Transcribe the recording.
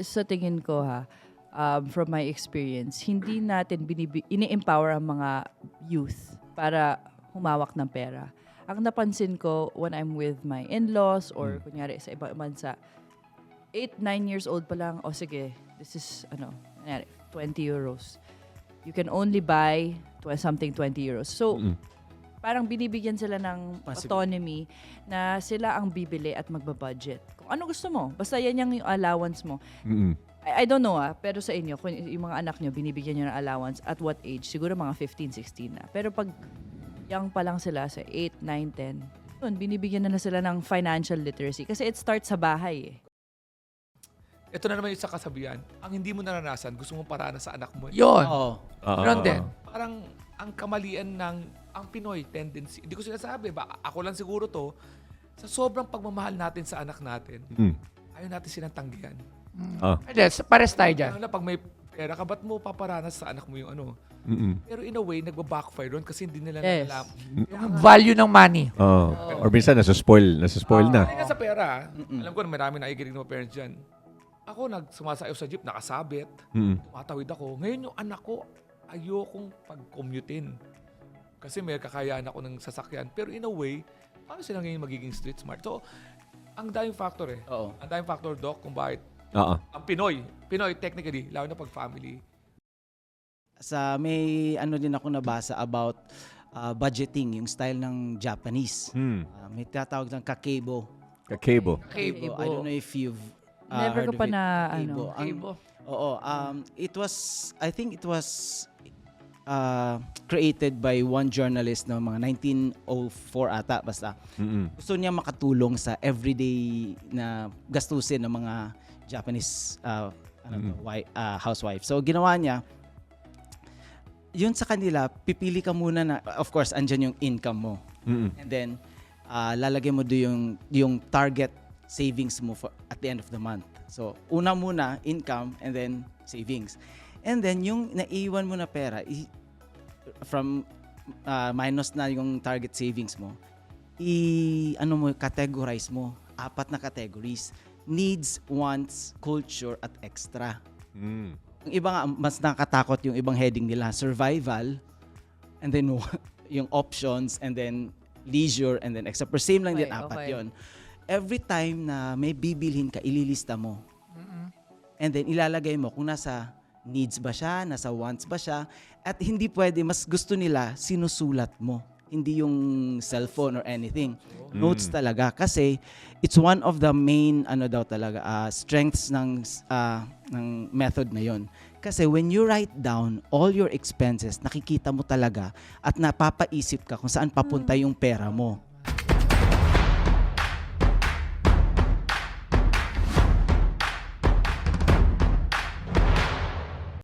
sa tingin ko ha, um, from my experience, hindi natin binibi- ini-empower ang mga youth para humawak ng pera. Ang napansin ko when I'm with my in-laws or kunyari sa ibang bansa, 8, 9 years old pa lang, o sige, this is, ano, kunyari, 20 euros. You can only buy tw- something 20 euros. So, Mm. Parang binibigyan sila ng Possible. autonomy na sila ang bibili at magbabudget. Kung ano gusto mo, basta yan yung allowance mo. Mm-mm. I, I don't know ah, pero sa inyo, kung yung mga anak nyo, binibigyan nyo ng allowance, at what age? Siguro mga 15, 16 na. Pero pag young pa lang sila, sa 8, 9, 10, yun, binibigyan na, na sila ng financial literacy. Kasi it starts sa bahay eh. Ito na naman yung sa kasabihan. Ang hindi mo naranasan, gusto mo paranas sa anak mo. Yun. Oo. Din. oo. Parang ang kamalian ng ang Pinoy tendency. Hindi ko sinasabi, ba, ako lang siguro to, sa sobrang pagmamahal natin sa anak natin, Mm. ayaw natin silang tanggihan. Ah. Pwede, pares tayo dyan. Lalo na pag may pera ka, ba't mo paparanas sa anak mo yung ano? Mm-mm. Pero in a way, nagba-backfire doon kasi hindi nila Yes. alam. Yung value ng money. Oo. Or minsan, nasa-spoil. Nasa-spoil na. Hindi nga sa pera. Alam ko na marami nakikinig ng mga parents dyan. Ako, nagsumasayaw sa jeep, nakasabit. Mm. tumatawid ako. Ngayon yung anak ko, ayokong pag-commutein. Kasi may kakayaan ako ng sasakyan. Pero in a way, paano sila ngayon magiging street smart? So, ang daming factor eh. Oo. Ang daming factor, Doc, kung bakit Oo. ang Pinoy, Pinoy technically, lalo na pag family, Sa may ano din ako nabasa about uh, budgeting, yung style ng Japanese. Mm. Uh, may tatawag ng kakeibo. Kakebo. Kakeibo. I don't know if you've uh, Never heard ko of pa it. na, ano. Ang- Oo. Um, it was, I think it was uh, created by one journalist no mga 1904 ata basta. Mm-mm. Gusto niya makatulong sa everyday na gastusin ng mga Japanese uh, ano to, wi- uh, housewife. So ginawa niya yun sa kanila, pipili ka muna na, of course, andyan yung income mo. Mm-mm. And then, uh, lalagay mo doon yung, yung target savings mo for, at the end of the month. So, una muna, income, and then savings. And then, yung naiwan mo na pera, i- from uh, minus na yung target savings mo, i ano mo categorize mo apat na categories needs wants culture at extra Mm. yung iba nga, mas nakakatakot yung ibang heading nila. Survival, and then yung options, and then leisure, and then extra. Pero same lang din, Okay, apat okay. yon. Every time na may bibilhin ka, ililista mo. And then ilalagay mo kung nasa needs ba siya, nasa wants ba siya. At hindi pwede, mas gusto nila, sinusulat mo. Hindi yung cellphone or anything. Notes talaga. Kasi it's one of the main ano daw talaga ah, strengths ng ah, ng method na yon. Kasi when you write down all your expenses, nakikita mo talaga at napapaisip ka kung saan papunta yung pera mo.